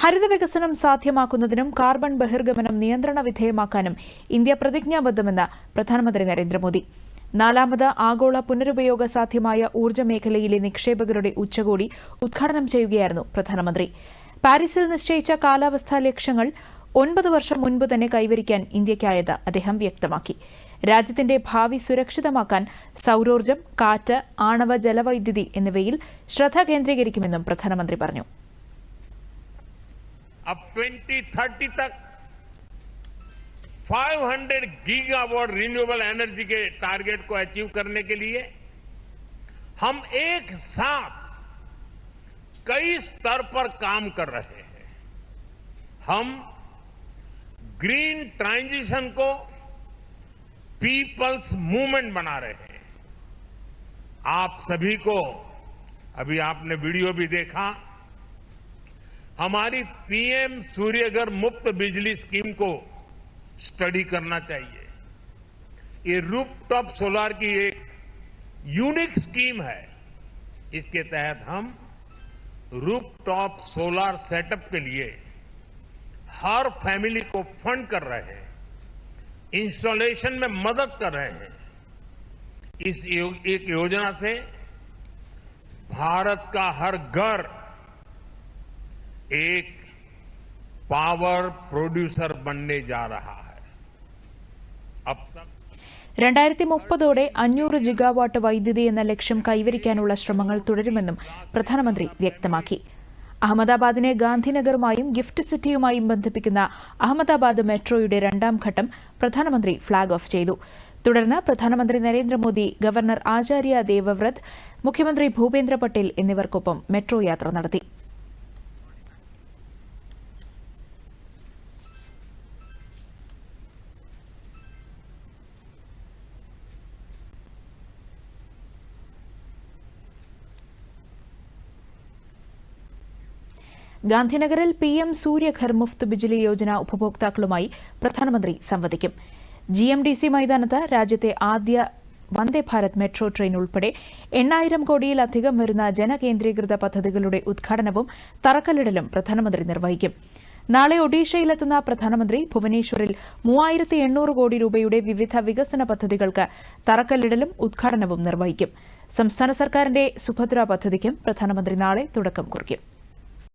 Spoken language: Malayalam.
ഹരിത വികസനം സാധ്യമാക്കുന്നതിനും കാർബൺ ബഹിർഗമനം നിയന്ത്രണ വിധേയമാക്കാനും ഇന്ത്യ പ്രതിജ്ഞാബദ്ധമെന്ന് പ്രധാനമന്ത്രി നരേന്ദ്രമോദി. നാലാമത് ആഗോള പുനരുപയോഗ സാധ്യമായ ഊർജ മേഖലയിലെ നിക്ഷേപകരുടെ ഉച്ചകോടി ഉദ്ഘാടനം ചെയ്യുകയായിരുന്നു പ്രധാനമന്ത്രി. പാരീസിൽ നിശ്ചയിച്ച കാലാവസ്ഥാ ലക്ഷ്യങ്ങൾ ഒൻപത് വർഷം മുൻപ് തന്നെ കൈവരിക്കാൻ ഇന്ത്യയ്ക്കായത് അദ്ദേഹം വ്യക്തമാക്കി. രാജ്യത്തിന്റെ ഭാവി സുരക്ഷിതമാക്കാൻ സൌരോർജം കാറ്റ് ആണവ ജലവൈദ്യുതി എന്നിവയിൽ ശ്രദ്ധ കേന്ദ്രീകരിക്കുമെന്നും പ്രധാനമന്ത്രി പറഞ്ഞു. अब 2030 तक 500 गीगावाट रिन्यूएबल एनर्जी के टारगेट को अचीव करने के लिए हम एक साथ कई स्तर पर काम कर रहे हैं। हम ग्रीन ट्रांजिशन को पीपल्स मूवमेंट बना रहे हैं। आप सभी को, अभी आपने वीडियो भी देखा हमारी पीएम सूर्यघर मुफ़्त बिजली स्कीम को स्टडी करना चाहिए। ये रूफटॉप सोलार की एक यूनिक स्कीम है। इसके तहत हम रूफटॉप सोलार सेटअप के लिए हर फैमिली को फंड कर रहे हैं। इंस्टॉलेशन में मदद कर रहे हैं। इस यो, एक योजना से भारत का हर घर एक पावर प्रोड्यूसर बनने जा रहा है अब तक രണ്ടായിരത്തി മുപ്പതോടെ അഞ്ഞൂറ് ജിഗാവാട്ട് വൈദ്യുതി എന്ന ലക്ഷ്യം കൈവരിക്കാനുള്ള ശ്രമങ്ങൾ തുടരുമെന്നും പ്രധാനമന്ത്രി വ്യക്തമാക്കി അഹമ്മദാബാദിനെ ഗാന്ധിനഗറുമായും ഗിഫ്റ്റ് സിറ്റിയുമായും ബന്ധിപ്പിക്കുന്ന അഹമ്മദാബാദ് മെട്രോയുടെ രണ്ടാം ഘട്ടം പ്രധാനമന്ത്രി ഫ്ളാഗ് ഓഫ് ചെയ്തു തുടർന്ന് പ്രധാനമന്ത്രി നരേന്ദ്രമോദി ഗവർണർ ആചാര്യ ദേവവ്രത് മുഖ്യമന്ത്രി ഭൂപേന്ദ്ര പട്ടേൽ എന്നിവർക്കൊപ്പം മെട്രോ യാത്ര നടത്തി ഗാന്ധിനഗറിൽ പി എം സൂര്യഘർ മുഫ്ത് ബിജ്ലി യോജന ഉപഭോക്താക്കളുമായി പ്രധാനമന്ത്രി സംവദിക്കും. ജി എം ഡി സി മൈതാനത്ത് രാജ്യത്തെ ആദ്യ വന്ദേ ഭാരത് മെട്രോ ട്രെയിൻ ഉൾപ്പെടെ എണ്ണായിരം കോടിയിലധികം വരുന്ന ജനകേന്ദ്രീകൃത പദ്ധതികളുടെ ഉദ്ഘാടനവും തറക്കല്ലിടലും പ്രധാനമന്ത്രി നിർവഹിക്കും. നാളെ ഒഡീഷയിലെത്തുന്ന പ്രധാനമന്ത്രി ഭുവനേശ്വറിൽ മൂവായിരത്തി എണ്ണൂറ് കോടി രൂപയുടെ വിവിധ വികസന പദ്ധതികൾക്ക് തറക്കല്ലിടലും ഉദ്ഘാടനവും നിർവഹിക്കും. സംസ്ഥാന സർക്കാരിന്റെ സുഭദ്ര പദ്ധതിക്കും പ്രധാനമന്ത്രി നാളെ തുടക്കം കുറിക്കും.